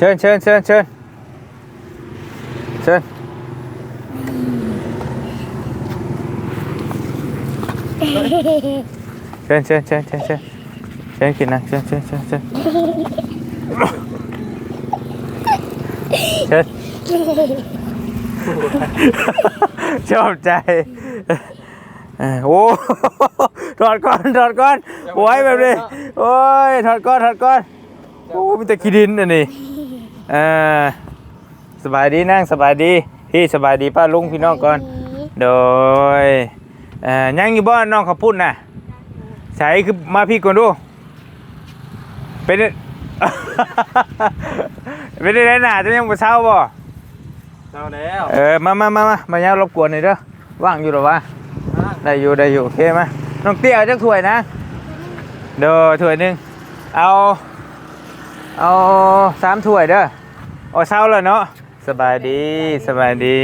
เชิญเชิญเชิญเชิญเชิญเชิญเชิญเชิญเชิญเชิญเชิญกินนะเชิญเชิญเชิญเชิญเชิญชอบใจโอ้ถอดก่อนถอดก่อนโอ้แบบนี้ โอ้ยถอดก่อนถอดก่อน โอ้มีแต่ขี้ดินอันนี้ ออสบายดีนั่งสบายดีพี่สบายดีป้าลุงพี่น้องก่อน โดยเอ่อยังอยู่บ้านน้องเขาวปุ้นน่ะใช้คือมาพี่ก่อนดู เป็น เป็นได้หนาจะยังบ่เช้าบ่เอาแล้วเออมามามามามาเยารบกวนหน่อยเด้อว่างอยู่หรอวะได้อยู่ได้อยู่โอเคไหมน้องเตี้ยเอาจักถ้วยนะ เด้อถ้วยหนึงเอาเอาสามถ้วยเด้อ เอาเช้าแล้วเนาะสบายดีสบายดี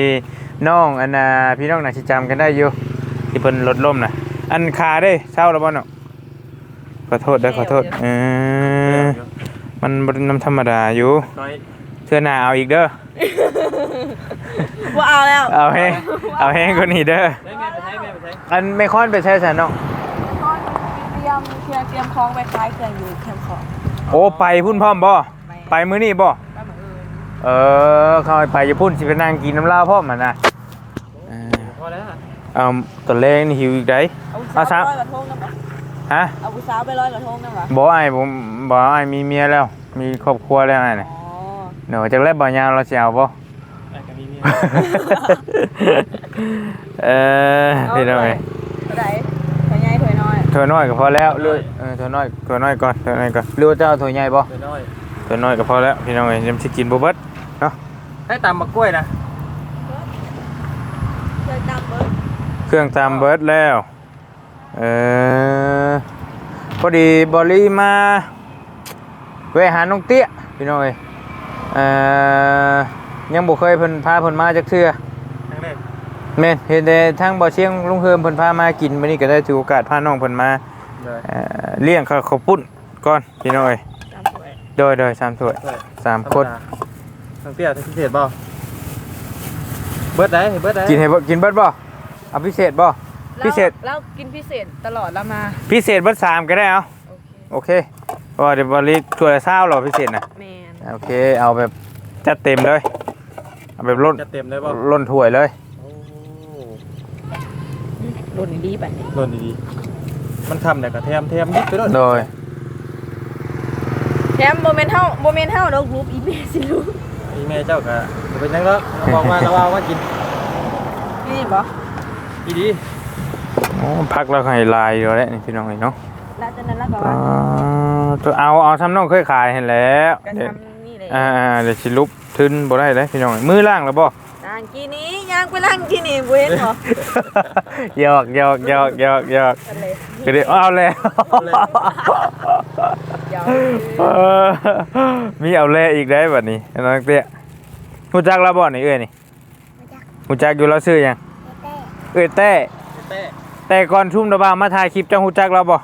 น้องอันน่ะพี่น้องน่ะสิจำกันได้อยู่ที่เพิ่นรถล่มน่ะ อันคาเด้เช้าแล้วบ่เนาะขอโทษเด้อขอโทษเออมันบ่ได้น้ำธรรมดาอยู่น้อยเทื่อหน้าเอาอีกเด้อว่าเอาแล้วเอาแห้งเอาแห้งกว่านี้เด้อได้แม่ไปใช้แม่ไปใช้อันไม่ค่อนไปใช้สันน้องเตรียมเตรียมเตรียมคล้องไปคล้ายเครื่องอยู่แคมป์ของโอ้ไปพุ่นพร้อมบ่ไปมื้อนี้บ่ก็ เหมือนเอิญเออเขาให้ไปจะพุ่นสิไปนั่งกินน้ำเหล้าพร้อมมันน่ะเออพอแล้วเอาตอนแรกนี่หิวอีกได้เอาผู้เอาสาซะวไปลอยกระทงนะปะฮะเอาผู้สาวไปลอยกระทงนะปะบ่อ้ายผมบ่อ้ายมีเมียแล้ว มีครอบครัวแล้วอ้ายน่ะอ๋อเดี๋ยวจักแลบ่ยาวเราสิเอาบ่ไอ้กันนี้มีเออพี่น้องเอ้ยเท่าไหร่ถอยใหญ่ถอยน้อยถั่วน้อยก็พอแล้วเลือเออถั่วน้อยถั่วน้อยก่อนถั่วน้อยก่อนหรือว่าเจ้าถั่วใหญ่บ่เดี๋ยวน้อยถั่วน้อยก็พอแล้วพี่น้องเอ้ยยังสิกินบ่เบิดเนาะ ให้ตามมะกล้วยนะเคยจำเบิร์ดเครื่องตามเบิร์ดแล้ว เออพอดีบอลลี่มาเวะหาน้องเตี้ยพี่น้องเอ้ยเอ่อยังบ่เคยเพิ่นพาเพิ่นมาจักเทื่อทั้งแรกแม่นเห็นแต่ทางบ่อเชียงลุงเฮิมเพิ่นพามากินมื้อนี้ก็ได้ถือโอกาสพาน้องเพิ่นมาเลยเอ่อเลี้ยงข้าวข้าวปุ้นก่อนพี่น้องเอ้ยจำสวยโดยโดยสามถ้วยด้วยสามคน ทั้งเตี้ยทั้งพิเศษบ่เบิร์ดได้เบิร์ดได้กินให้เบิดกินเบิดบ่เอาพิเศษบ่พิเศษแล้วกินพิเศษตลอดแล้วมา พิเศษเบิดสามก็ได้เอาโอเคโอเคเพราะว่าเดี๋ยวบอลลี่ถ้วยละ20หรอพิเศษน่ะแมนโอเคเอาแบบจัดเต็มเลยเอาแบบล้นจะเต็มได้บ่ล้นถ้วยเลยโอ้รุ่นนี้ดีแบบนี้โดนดีๆมันทำแต่กระเทียมเทียมนิดไปด้วยโดยแถมโมเมนต์เท่าโมเมนต์เท่าดอกรูปอีเมสิลูกอี แม่เจ้าก็จะเป็นยังแล้วบอกมาแล้วว่าว่ากินนี่บออีดีโอ้พักแล้วก็ให้ลายอยู่แล้วนี่พี่น้องเอ้ยเนาะแล้วจากนั้นแล้วก็อ่าว่าตัวเอาเอาทำน้องเคยขายเห็นแล้วก็เดี๋ยวทำนี่เลยอ่าเดี๋ยวชิลุบทึนบ่ได้เลยพี่น้องเอ้ยมือล่างแล้วบ่นางกีนี้ย่างไปล่างกีนี่เว้นเหรอหยอกหยอกหยอกหยอกหยอกกันเลยก็เดี๋ยเอาแล้วยมีเอาแลอีกได้แบัดนี้น้องเตี้ยฮู้จักล้วบ่นี่เอ้ยนี่ฮู้จักอยู่แล้วชื่อยังเอ้ยแต้เต้แต่ก่อนชุ่มระบางมาถ่ายคลิปเจ้าฮู้จักล้วบ่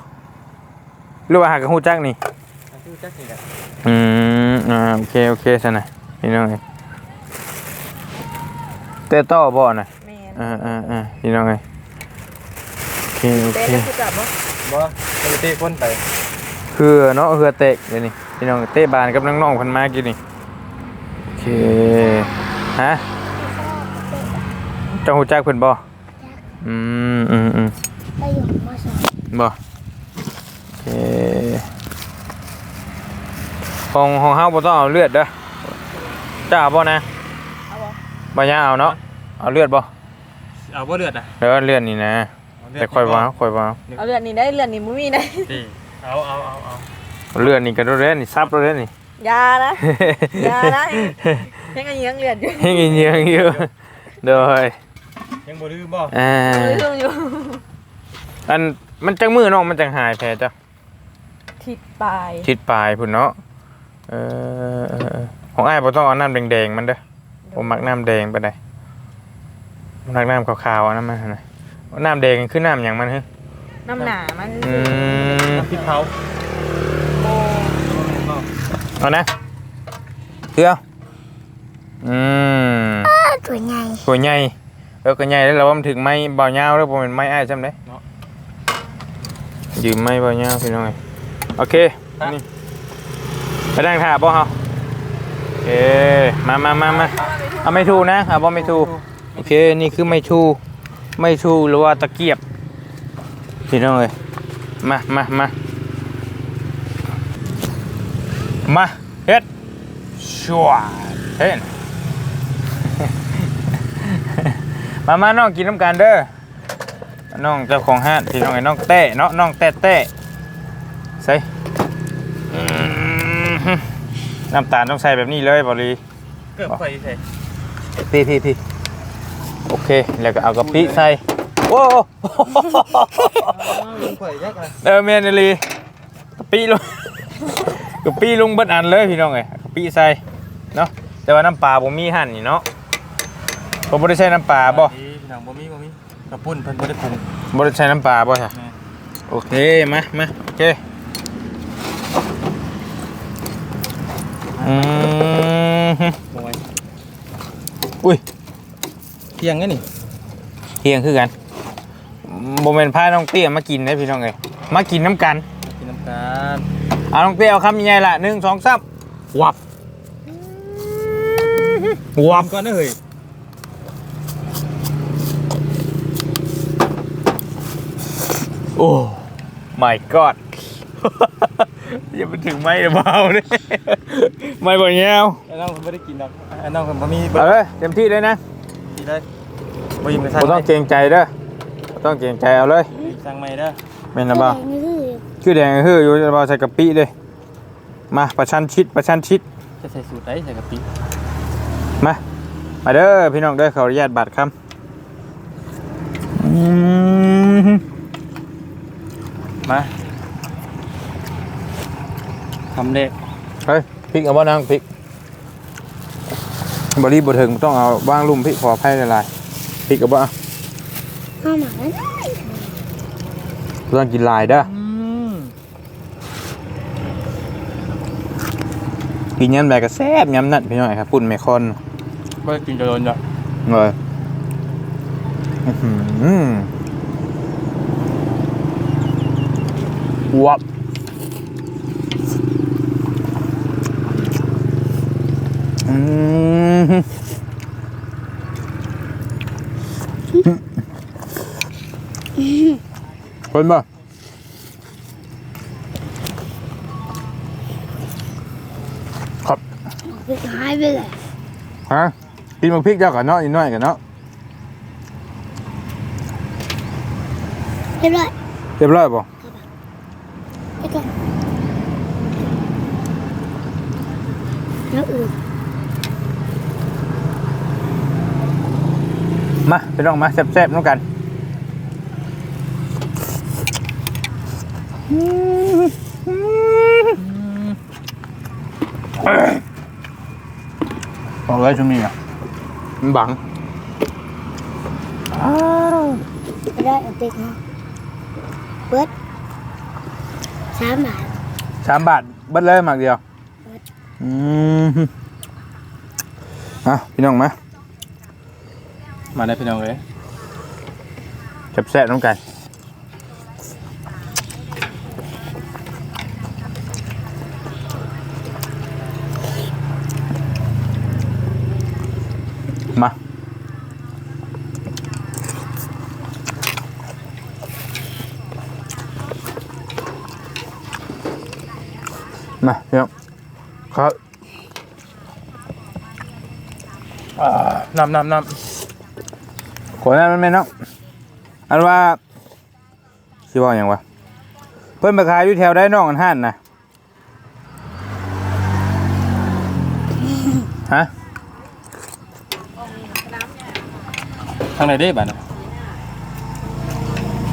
หรือว่าหากกับฮู้จักนี่อืมอ่าโอเคโอเคซะนะพี่น้อง เอ้ยแต่ต่อบ่น่ะแมนอ่าอ่าอ่าพี่น้องเอ้ยโอเคโอเต้เคนแล้วคือกลับบ่บ่ไปเตะคนไปคือเนาะคือเตะเดี๋ยวนี้พี่น้องเตะบานกับน้องๆเพิ่นมากินนี่โอเคฮะเจ้าฮู้จักเพิ่นบ่อืมอืมอืมไปอยู่มสองบ่โอเคของของเฮาบ่ต้องเอาเลือดเด้อจ้าเอาบ่นะเอาบ่บ่ยาเอาเนาะ เอาเลือดบ่เอาบ่เลือดอะเดี๋ยวเลือดนี่นะแต่ค่อยว่าค่อยว่าเอาเลือดนี่ได้เลือดนี่มุ้ยได้นี่เอาเอาเอาเอาเอาเลือดนี่ก็โดนเล่นนี่ซับโดนเล่นนี่ยานะยานะยังไงยังเลือดอยู่ยังอีเหยืองอยู่โดยยังบ่ลืมบ่อ่าเรื่องอยู่อันมันจังมือน้องมันจังหายแผลจ้ะทิศปลายทิศปลายพุ่นเนาะเออเออเออของอ้ายบ่ต้องเอาน้ำแดงๆมันเด้อผมมักน้ำแดงไปได้ มักน้ำขาวๆอันนั้นมันนะน้ำแดงคือน้ำหยังมันฮะน้ำหนามันอืมน้ำพริกเผาโอ้เอานะเทื่ออืมตัวใหญ่ตัวใหญ่เออก็ใหญ่แล้วเราว่ามันถึงไม้เบาเงาวแล้วผมเป็นไม้อ้ายจำได้ยืมไม้เบาเงาวพี่น้องไงโอเคนี่ไปนั่งท่าบ่เฮาโอเคมามามามาเอาไม่ถูกนะเอาบ่ไม่ถูกโอ เคนี่คือไม่ถูกไม่ถูกหรือว่าตะเกียบพี่น้องเอ้ยมามามามาเฮ็ดชัวเฮ็ดมามาน้องกินน้ำกันเด้อน้องเจ้าของห้านพี่น้องไอ้น้องเต้เนาะน้องเต้เต้ใส่อืมฮึน้ำตาลต้องใส่แบบนี้เลยบอลีเกือบไฟใส่พี่พี่พี่ โอเค แล้วก็เอากะปิใส่โอ้ไฟยักษ์อะไรเออเมนลีกะปิลงกะปิลงเบิดอันเลยพี่น้องไอ้กะปิใส่เนาะแต่ว่าน้ำปลาผมมีหั่นนี่เนาะผมไม่ได้ใช้น้ำปลาบ่พี่น้องบ่มีบ่มีกระปุ่นเพิ่นบ่ได้ปรุงไม่ได้ใช้น้ำปลาบ่ใช่แม่โอเคมามาโอเคอืมฮึบ่ไหวอุ้ย เที่ยงไงนี่เที่ยงคือกันโมเมนพาน้องเตี้ยมากินนะพี่น้องเอ้ยมากินน้ำกันกินน้ำตาลเอาน้องเตี้ยเอาคำใหญ่ๆละหนึ่งสองสามวับวับก่อนนะเฮ้ยโอ้ my god อย่าไปถึงไม่เบาเลยไม่บ่อยแง้วไอ้น้องเพิ่นบ่ได้กินดอกไอ้น้องเพิ่นบ่มีเอาเลยเต็มที่เลยนะ กินได้บ่ยิ้มกระซับ่ต้องเกรงใจเด้อบ่ต้องเกรงใจเอาเลยสั่งใหม่เด้อแม่นนะบ่านี่คือชื่อแดงคืออยู่จะมาใส่กะปิเลย มาประชันชิดประชันชิด จะใส่สูตรได้ใส่กะปิ มา มาเด้อพี่น้องเด้อขออนุญาตบัตรคำอืมมาทำเล็กเฮ้ยพริกเอาบ่นางพริก บรีบถึงต้องเอาว่างลุ่มพริกขอไผ่ละลายพริกเอาบ่เอาเอาหมาแล้วต้องกินลายเด้ออืมกินยำใดก็แซ่บยำนั่นพี่น้องครับปุ่นเมคอนบ่ได้กินจะโดนจ้ะเลยอื้อหือวับอืม คนบ่ครับไปหายไปเลยฮะกินมาพริกเจ้ากันเนาะอีกหน่อยกันเนาะเรียบร้อยเรียบร้อยป่ะ ไปก่อนแล้วอื่น มาไปลองมาแซ่บๆน้องกันบอกเลยชุมีอะมันบังไปได้เอาไปค่ะเบิดสามบาทสามบาทเบัดเลยหมากเดียวเบิดอืมอะพี่น้องมา มาได้พี่น้องเอ้ยแซ่บๆน้องกันมามาพี่น้องครับอ่าน้ำน้ำน้ ขอแน่มันแม่นเนาะอันว่าชื่อว่าอย่างวะเพิ่นมาขายอยู่แถวได้น้องอันห้านนะฮะำทางไหนได้บ้านะ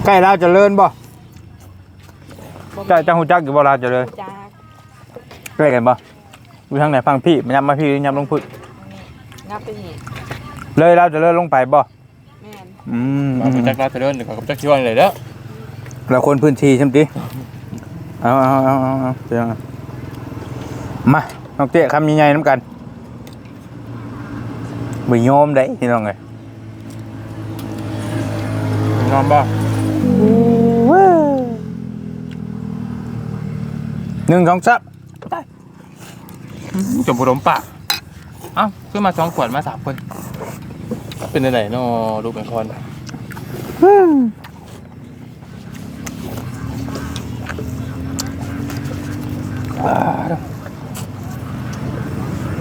ใกล้ลาวเจริญบ่เจ้าจังหูจักอยู่บ่ลาวเจริญจากใกล้กันบ่อยู่ทางไหนฟังพี่มันยับมาพี่ยับลงพึ่งงับไปนี่เลยลาวเจริญลงไปบ่แม่น อืมมาคุณจักรราชเดินเดี๋ยวกับจักรชิวันเลยเด้อเราคนพื้นที่ใช่ไหมติเอาเอาเอาเอาเอาเดี๋ยวนะมาน้องเตี้ยคำใหญ่ๆน้ำกันบ่ยอมได้พี่น้องเอ้ยนอนบ่หนึ่งสองสามจมบุรมปากเอ้าขึ้นมาสองขวดมาสามคน เป็นไหนๆเนาะลูกเป็นคน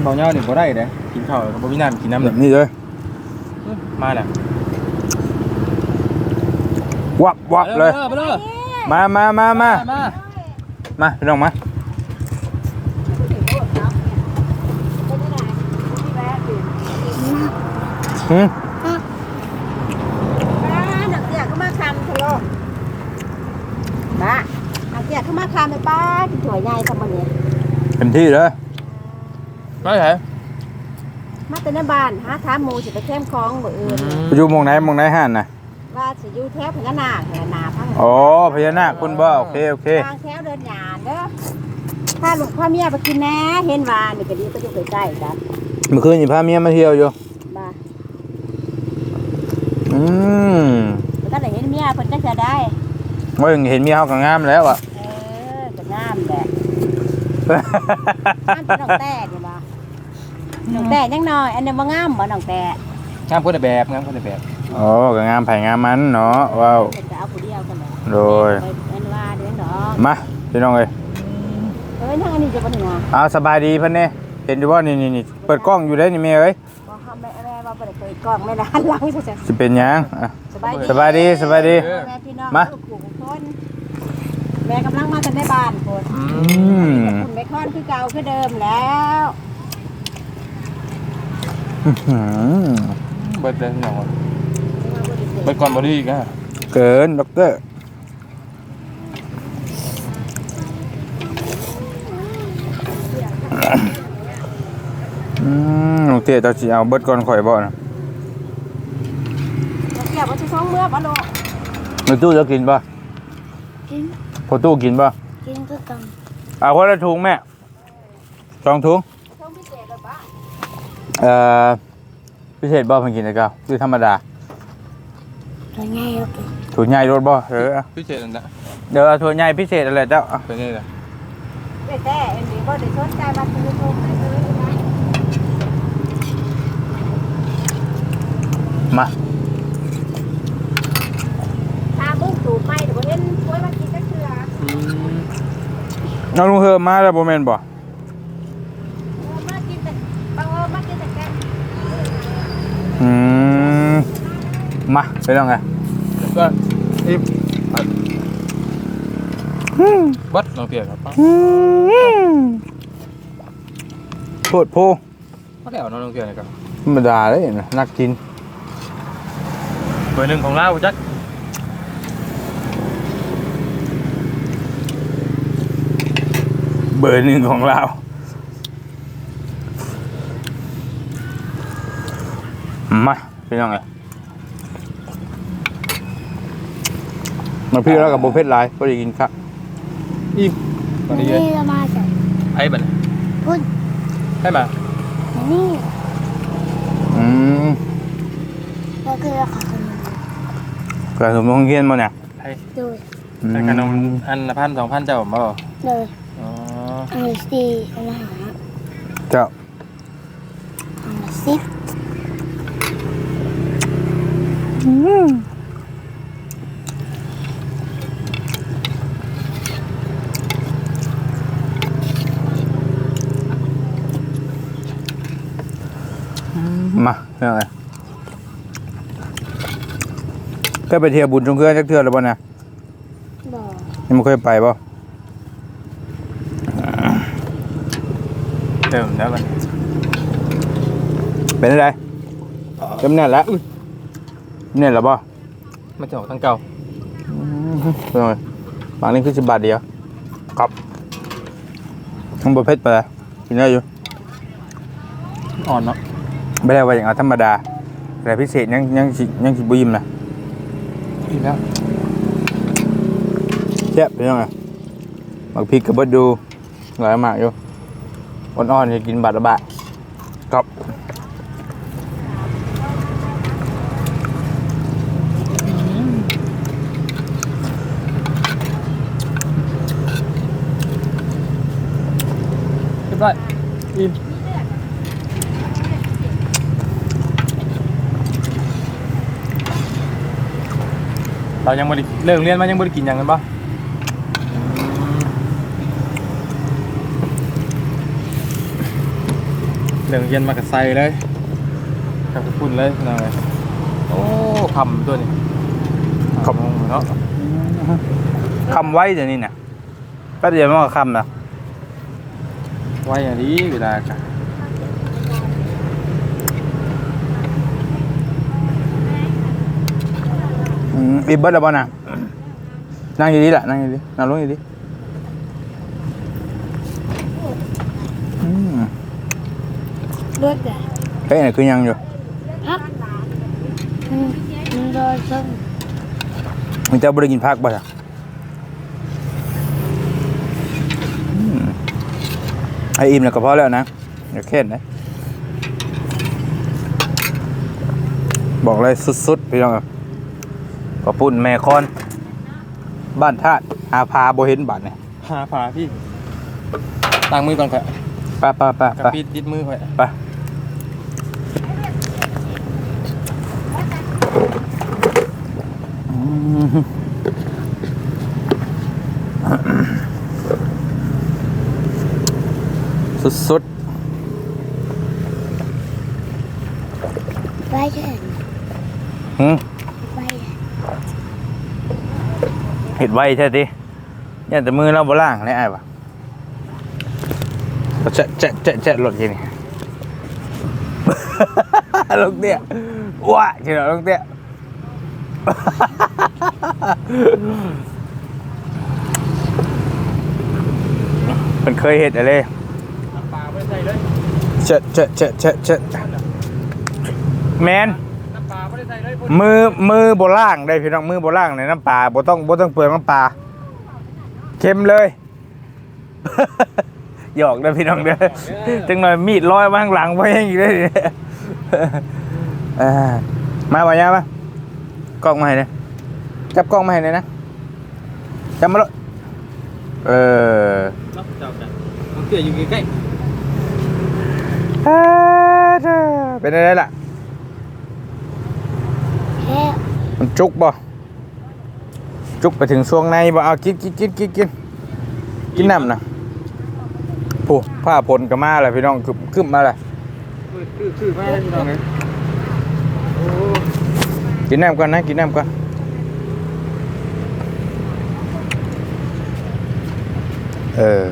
เบาเน่านี่บ่ได้เด้กินข้าวแล้วก็บ่มีน้ำกินน้ำแบเลยบนี้เลยมาแล้ววับวับเลยไปเลยมามามามามามาพี่น้องมา หืมบ้านักเสียก็มาคำทะเลาะบ้านักเสียก็มาคำไปป้ากินถั่วใหญ่ทำมันเนี่ยเต็มที่เลยไม่ใช่มาแต่ในบ้านหาท้าหมูสิไปแคมคลองบ่เอื่นไปอยู่หมองไหนหมองไหนห่านน่ะว่าสิอยู่แถวพญานาคเนี่ยนาพังอ๋อพญานาคคุณบ่โอเคโอเคทางแถวเดินหยาเด้อถ้าหลวงพ่อเมียไปกินแหน่เห็นว่านี่ก็ดีก็อยู่ใกล้ๆกันเมื่อคืนนี่พาเมียมาเที่ยวอยู่บ้า อืมแล้วก็ได้เห็นเมียเพิ่นจังจะได้ ว่ายังเห็นเมียเขาก็งามแล้วอะ เออก็งามแหละงามเป็นน้องแต่นี่บ่น้องแต่ยังน้อย อันนี้บ่งามบ่น้องแต่งามคนละแบบงามคนละแบบโอ้ก็งามไผ่งามมันเนาะว้าวเพิ่นจะเอาผู้เดียวกันเลยโดยเพิ่นว่าเด้อเนาะมาพี่น้องเอ้ยเอ้ยทางอันนี้จะบ่ถึงอะเอาสบายดีเพิ่นเนี่ยเห็นอยู่ว่านี่นี่นี่เปิดกล้องอยู่ได้นี่เมียเอ้ย บ่ทำแม่แม่ว่าบ่ได้เคยกล้องแม่นานหลังซื่อสิเป็นหยังอะๆสบายดีสบายดีสบายดีแม่พี่น้องมา ลูกผู้คนแม่กำลังมากันในบ้านคนอืมคุณแม่ค้อนคือเก่าคือเดิมแล้วอื้อหือเบิดเลยพี่น้องเบิดก่อนบ่ดีอีกอะเกินด็อกเตอร์ อืมโอเคเจ้าสิเอาเบิดก่อนข่อยบ่นะเกี่ยวกับช่องเมื่อบ่ลูกในตู้จะกินป่ะกินพอตู้กินป่ะกินก็กังเอาคนละถุงแม่สองถุงช่องพิเศษเลยปะเอ่อพิเศษบ่เพิ่นกินได้ก็คือธรรมดาตัวใหญ่แล้วถุงใหญ่รถบ่เออเอาพิเศษนั่นแหละเดี๋ยวเอาถุงใหญ่พิเศษอะไรเจ้าเอาเป็นนี่แหละแต่แต่เอ็นดีบ่ได้สนใจมาซื้อชมได้เลยนะ มาถ้ามึงสูบไม่เดี๋ยวบ่เห็นป่วยมากินจักเทื่อเอาลุงเฮิมมาแล้วบ่แม่นบ่เออมากินแต่บางเออมากินแต่แกงอืมมาไปลองไงก็อีบบัดน้องเปียกครับโพดโพมาแล้วน้องเปียกนะครับธรรมดาเลยนะนักกิน เบอร์หนึ่งของเราจักเบอร์หนึ่งของเรามาไปลองไงมาพี่แล้วกับโบเพชรไลน์ก็ได้กินครับอีบตอนนี้เลยนี่ละมาจ้ะไอ้บัดนี้พุ่นให้มานี่อืมก็คือขอขนม กระสมโรงเรียนมาเนี่ยให้ดูอืให้ขนมอันละพันสองพันเจ้าผมบ่เลยอ๋ออันละสี่อันละห้าเจ้าอันละสิบมาเรื่องอะไร เคยไปเที่ยวบุญชงเครือจักเทื่อแล้วบ่นะบ่ยังไม่เคยไปบ่เติมแล้วมันเป็นอะไรเต็มแน่นแล้วแน่นแล้วบ่มันจะออกทั้งเก่าเป็นไงบางนี้คือสิบบาทเดียวครับทั้งประเภทไปเลยกินได้อยู่อ่อนเนาะไม่ได้ว่าอย่างเอาธรรมดาแต่พิเศษยังยังสิยังสิบุยิมนะ อีกแล้วแซ่บเป็นยังไงหมักพริกกับบดดูหลายมากอยู่อ่อนๆจะกินบาดะบะกับเรียบร้อยอิ่ม เรายังไม่ได้เลิกเรียนมายังไม่ได้กินหยังกันปะเรื่องเรียนมากระใส่เลยกับคุณเลยนะเลยโอ้คำตัวนี้คำเนาะคำไว้เดี๋ยวนี้เนี่ยแป๊บเดียวมันก็คำนะไว้อย่างนี้เวลากัน อืมอีเบิร์ดแล้วบ่น่ะนั่งอยู่ดีแหละนั่งอยู่ดีนั่งลงอยู่ดีอืมรถใหญ่เฮ้ยนี่คือยังอยู่มันรอส้มมึงจะบ่ได้กินผักบ่จ้ะอืมไออิ่มแล้วก็พอแล้วนะอย่าเค้นนะบอกเลยสุดๆพี่น้องครับ ก็ปุ่นแม่คอน บ้านธาตุอาพาบ่เห็นบัดเนี่ยหาฝาพี่ล้างมือก่อนค่ะไปไปไปกับไปพี่ดิดมือค่อยไปอืมสุดไปแค่น ๆหืม ไป เห็ด ไวใช่ดิเนี่ยแต่มือเราบ่ล่างเลยไอ้ายปะเราจะจะจะจะหลดทีนี่ลงเตี้ยว้าเชียวลงเตี้ยมันเคยเห็ดอะไรปลาไม่ใส่เลยเจะจะจะจะจะแมนน้ำปลาไม่ได้ใส่เลยมือมือโบล่างได้พี่น้องมือโบล่างในน้ำปลาโบต้องโบต้องเปลืองน้ำปลาเค็มเลย หยอกนะพี่น้องเด้อจังหน่อยมีดลอยมาข้างหลังไว้อย่างนี้ได้เออมาบ่ยามากล้องมาให้เลยจับกล้องมาให้เลยนะจับมาเลยเออเนาะเจ้ากันมันเกลืออยู่ใกล้เป็นอะไรล่ะ แค่มันจุกบ่จุกไปถึงช่วงในบ่เอากินกินกินกินกินกินน้ำนะผู้ผ้าผลกมาแล้วพี่น้องขึ้นขึ้นมาแล้วๆคือคือคือมาพี่น้องเลยกินน้ำก่อนนะกินน้ำก่อนเออ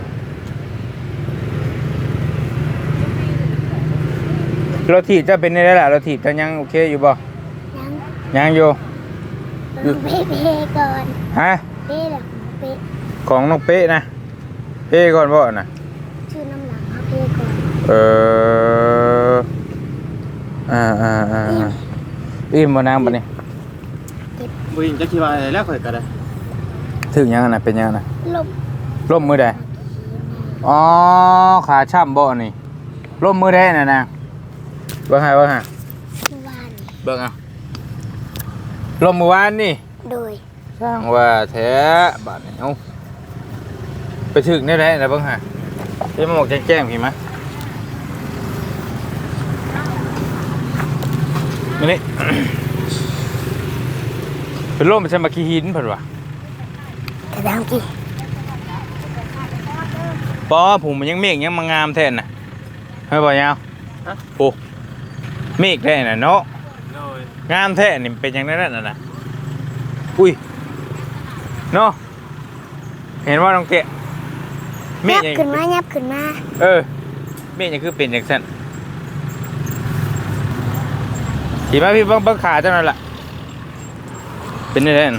รถถีบจะเป็นยังไงล่ะรถถีบจะยังโอเคอยู่บ่ ยังยังอยู่เป๊ะเป๊ะก่อนฮะเป๊ะแหละเป๊ะของน้องเป๊ะนะเป๊ะก่อนบ่นะชื่อน้ำหลังเขาเป๊ะก่อนเอออ่าอ่าอ่าอ่าอิ่มบ่น้ำบ่นี่บุญจะคิดว่าอะไรแล้วค่อยก็ได้ถึงยังอะนะเป็นยังอะนะลบร่มมือใดอ๋อขาช่ำบ่นี่ร่มมือใดน่ะนะเบิ่งให้เบิ่งให้เมื่อวานเบิ่งเอา ร่มมือวานนี่โดยสร้างว่าแท้บาดนี้เอ้าไปถึงได้ได้นะเบิ่งให้เดี๋ยวมาบอกแจ้งๆพี่มามานี่ เป็นร่มเป็นสมาคีหินเพิ่นว่ะกระดังกี่ปอผมมันยังเมฆยังมางามแทนน่ะให้บ่ยาวโอ้เมฆแท้น่ะเนาะโด ยงามแท้นี่เป็นอย่างนั้นน่ะนะอุ้ยเนาะเห็นว่าน้องเกะเมฆยับยังขึ้นมายับขึ้นมา เออ เมฆยังคือเป็นอย่างนั้นขี่มาพี่เบังเบังขาเจ้านั่นแหละเป็นยังไงนั่น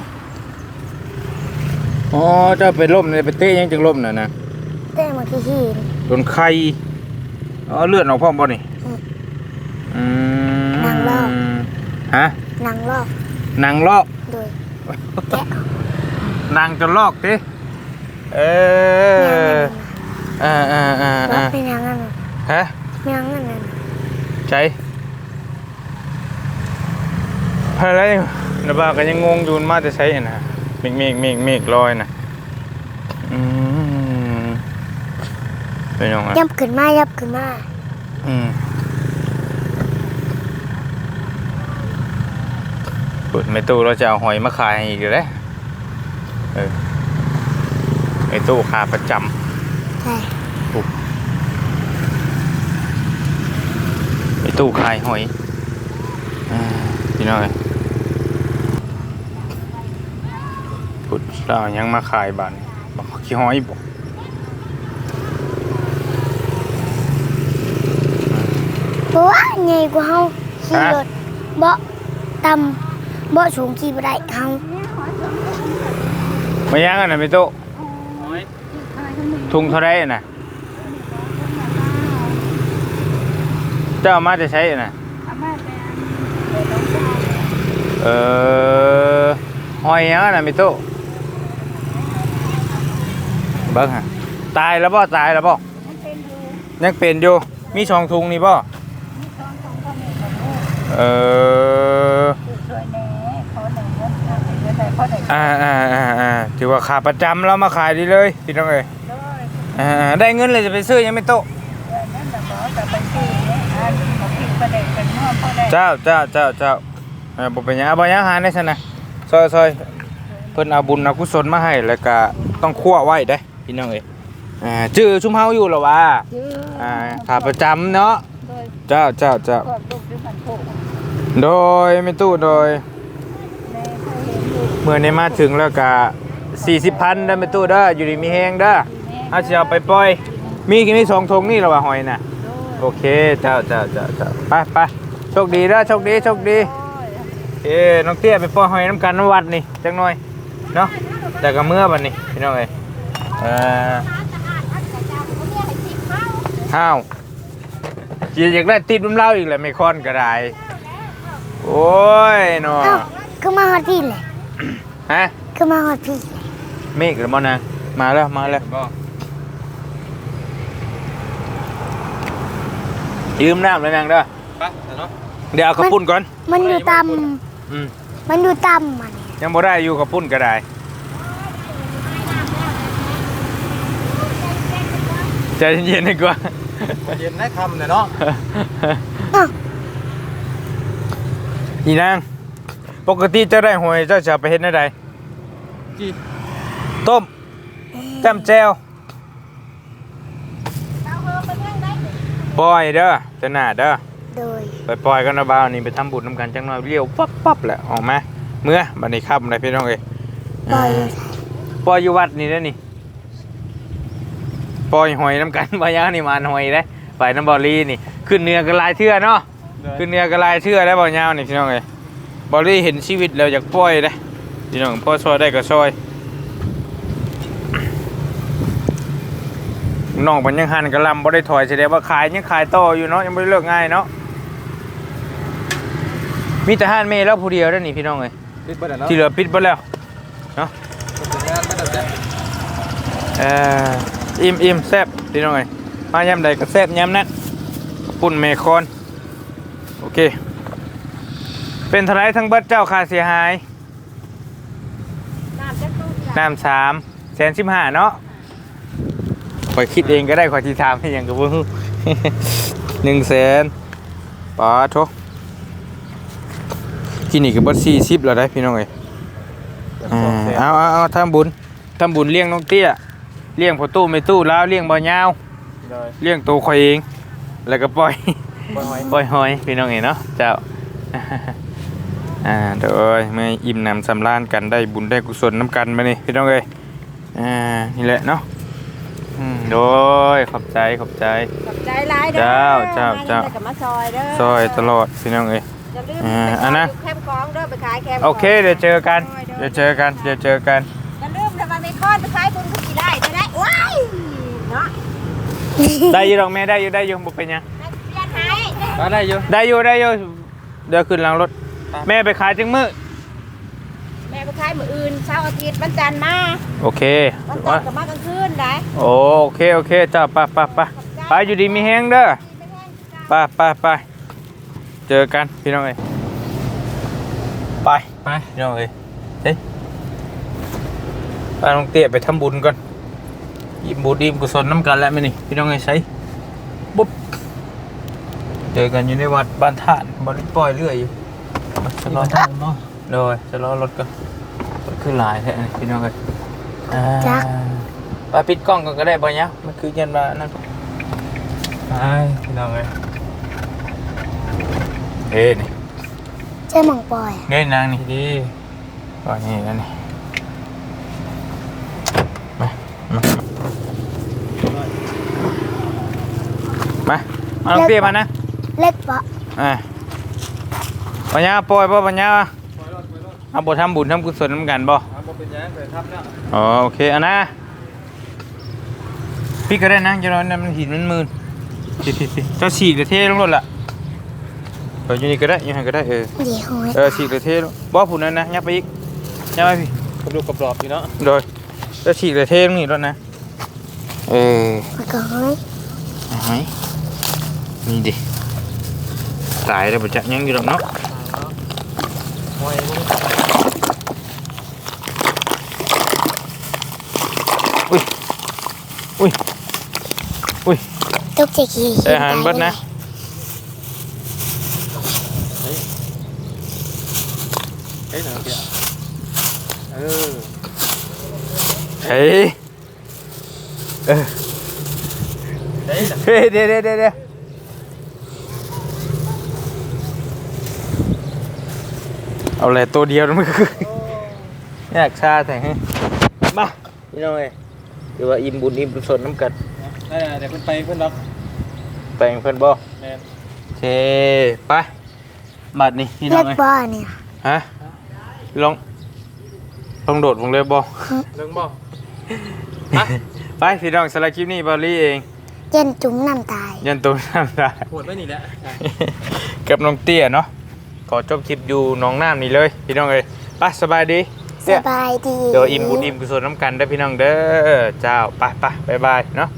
อ๋อเจ้าเป็นล่มเนี่ยไปเตะยังจึงล่มน่ะนะเต้มาที่หินโดนไข่อ๋อเลือดออกพร้อมบ่นี่อืมอืมนางรอบ ฮะนางลอกนางลอกโดยแกะนางจะลอกดิเอออ่าอ่าอ่าลออ่ากเป็นยังไงน่ะฮะยังไงน่ะใช่อะไรนะบ้าก็ยังงงอยู่มันมาจะใช้นะเมฆเมฆเมฆเมฆลอยนะอืมพี่น้องเอ้ยยับขึ้นมายับขึ้นมาอืม ดไม่ตู้เราจะเอาหอยมาขายให้อีกเลยเออไอ้ตู้ขาประจำใช่ไอ้ตู้ขายหอยอ่าพี่น้องเอ้ยปุดเรายังมาขายบ้านบอกขี้หอยบอกเพราะว่าใหญ่กว่าเฮาขี่รถเบาะต่ำเบาะสูงขี่บ่ได้เฮามายังกันนะไม่ตู้ทุงเท่าไรน่ะ เจ้ามาจะใช้น่ะ เออหอยยังน่ะไม่ตู้เบิ้งฮะตายแล้วบ่ตายแล้วบ่ยังเป็นอยู่ มีสองทุงนี่บ่เออ อ่าอ่าอ่าอ่าถือว่าขาประจำแล้วมาขายดีเลยพี่น้องเอ้ยอ่าได้เงินเลยจะไปซื้อยังไม่โตะเจ้าเจ้าเจ้าเจ้าเออบ่เป็นหยังเอาบ่ยังหาได้ซั่นนะซอยซอยเพิ่นเอาบุญเอากุศลมาให้แล้วก็ต้องคั่วไว้ได้พี่น้องเอ้ยอ่าจื้อชุมเฮาอยู่เหรอวะอ่าขาประจำเนาะเจ้าเจ้าเจ้าโดยไม่ตู้โดยเมื่อนี้มาถึงแล้วก็40,000ได้ไม่ตู้เด้ออยู่ดีมีแฮงเด้อเอาสิเอาไปปล่อย มีกี่มีสองธงนี่เหรอวะหอยน่ะ โอเคเจ้าเจ้าเจ้าเจ้าไปไปโชคดีเด้อโชคดีโชคดีเอ้น้องเตี้ยไปปล่อยหอยน้ำกันน้ำวัดนี่จังหน่อยเนาะแต่ก็เมื่อบัดนี้พี่น้องเอ้ยเอ่อห้าวจีอยากได้ติดน้ำเหล้าอีกแหละไม่ค่อนก็ได้โอ้ยเนาะเอ้าคือมาฮอดพี่เลย ฮะคือมาฮอดพี่เลยเมฆหรือมอนะมาแล้วมาแล้วก็ยืมน้ำแล้วนางเด้อไปเนาะเดี๋ยวเอากระปุ้นก่อน มันอยู่ต่อืมำมันอยู่ต่ำมันยังบ่ได้อยู่กระปุ้นก็ได้ใจเย็นๆดีกว่าเย็นได้คำเนี่ยเนาะอีนาง ปกติเจะได้หวยเจ้าจะเอาไปเฮ็ดในใดกี่ต้มจ้ำแจ่วปล่อยเด้อเจะหน้าเด้อโดยไปปล่อยกันนะบ่าวนี่ไปทำบุญนำกันจังหน่อยเลี้ยวปั๊บปั๊บแหละออกมาเมื่อบัดนี้ครับอะไรพี่น้องเอ้ยปล่อยาปล่อยอยู่วัดนี่เด้อนี่ปล่อยหอยน้ำกันบ่ยางนี่มานหอยได้อไปน้ำบอลีนี่ ขึ้นเนื้อกันหลายเทื่อเนาะขึ้นเนื้อกันหลายเทื่อได้วบ่ยาวนี่พี่น้องเอ้ย บอลี่เห็นชีวิตแล้วอยากปล่อยได้อพี่น้องพ่อซอยได้ก็ซอยน้องมันยังหันกระลำบ่ได้ถอยแสดงว่าขายยังขายต่ออยู่เนาะยังไม่ได้เลิกง่ายเนาะมีแต่ห้านเมย์แล้วผู้เดียวได้อนี่พี่น้องเอ้ยปิดไปแล้วเนาะที่เหลือปิดไปแล้วงานไม่ได้แต่เอ่ออิ่มอิ่มแซ่บพี่น้องเอ้ยมายามใดก็แซ่บยามนั้นปุ่นเมคอนโอเค เป็นเทลายทั้งเบิดเจ้าค่าเสียหายน้ำจะตู้น้ำสามแสนสิบห้าเนาะคอยคิดเองก็ได้คอยที่ถามให้หยังกับมึง หนึ่งแสนปาโทกินอีกกับเบิดสี่สิบแล้วได้พี่น้องเอ้ยอ่าเอาเอาเอาทำบุญทำบุญเลี้ยงน้องเตี้ยเลี้ยงพ่อตู้ไม่ตู้แล้วเลี้ยงบ่อยาวเลยเลี้ยงตัวข่อยเอง แล้วก็ปล่อย ปล่อยหอย ปล่อยหอยพี่น้องเอ๋เนาะเจ้า อ่าโดยไม่อิ่มหนำสำราญกันได้บุญได้กุศลน้ำกันมานี่พี่น้องเอ้ยอ่านี่แหละเนาะอืมโดยขอบใจขอบใจ ขอบใจหลายเด้อเจ้าเจ้าเจ้ามกับมาซอยเด้อซอยตลอดพี่น้องเอ้ย อย่าลืมอ่าไปอันนะ แคมป์กองเด้อไปขายแคมป์โอเคเดี๋ยวเจอกันเดี๋ยวเจอกันเดี๋ยวเจอกัน อย่าลืมทำไมไม่ค้อนไปขายบุญก็กี่ได้จะได้ว้ายเนาะได้อยี่ดอกแม่ได้อยู่ได้อยู่บุเป็นหยังเรียนหายไปได้อยู่ได้อยู่ได้อยู่เดี๋ยวขึ้นหลังรถ แม่ไปขายจังมือแม่ไปขายมื้ออื่นเสาร์อาทิตย์วันจันทร์มาโอเควันจันทร์ก็มากลางคืนได้โอเคโอเคจ้าไปไปไปไปอยู่ดีมีแห้งเด้อไปไปไปเจอกันพี่น้องเอ้ยไปไปพี่น้องเอ้ยเฮ้ยไปน้องเตี้ยไปทำบุญก่อนอิ่มบุญอิ่มกุศลน้ำกันแล้วไหมนี่พี่น้องไงใช้ปุ๊บเจอกันอยู่ในวัดบ้านท่านบริปล่อยเรื่อยอยู่ มาชะลอทางเนาะโดยชะลอรถก็รถคือหลายแท้พี่น้องเลยอ่าไปปิดกล้องก่อนก็ได้บ่เนี่ยมันคือเย็นมานั่นไปพี่น้องเลยเอ้นี่ใช่หมองปอยเง่นางนี่ดีก่อนนี่นั่นนี่มามามามาลองเตี้ยมานะ เล็กปะอ่า ปัญญาปล่อยป่ะปัญญาเอาบททำบุญทำกุศลน้ำกันบ่เอาบ่เป็นหยังเคยทำแล้วอ๋อโอเคอันนะพี่ก็ได้นะจะนอนนะมันหินมันมืนพี่พี่พี่เจ้าฉีกหรือเทลงรถละเอออยู่นี่ก็ได้อยู่ไหนก็ได้เออเดี๋ยวเออฉีกหรือเทลงบ่ผุนนั่นนะยับไปอีกยับไปพี่กระดูกกรอบๆอยู่เนาะโดยเจ้าฉีกหรือเทลงนี่รถนะเออมันก็เฮ้ยเอาไหมนี่ดิตายแล้วบ่จะยังอยู่หรอกเนาะ มวยบ่ตกใจขี้แต่อาหารเบิดน วเอาเลยตัวเดียวมันคืออยากชาแต่งมาพี่น้องเอ้ยเดี๋ยวว่าอิ่มบุญอิ่มกุศลน้ำกัดได้ๆเดี๋ยวเพิ่นไปเพิ่นรับแปลงเพิ่นบ่แม่นโอเคไปบัดนี้พี่น้เล็องกเอ้ยปะเนี่ยฮะลองลองโดดลงเลยบ่เรื่องบ่ไปพี่น้องสำหรับคลิปนี้บอลลี่เองเย็นจุ๋มน้ำตาย ยันตัวน้ำตาปวดไว้นี่แหละ กับน้องเตี้ยเนาะ ขอจบคลิปอยู่น้องน้ำนี่เลย พี่น้องเอ้ยไปสบายดีสเตี้ยบายดี เดี๋ยวอิ่มบุญอิ่มกุศลน้ำกันได้อพี่น้องเด้อเจ้าไปไปบายบายเนาะ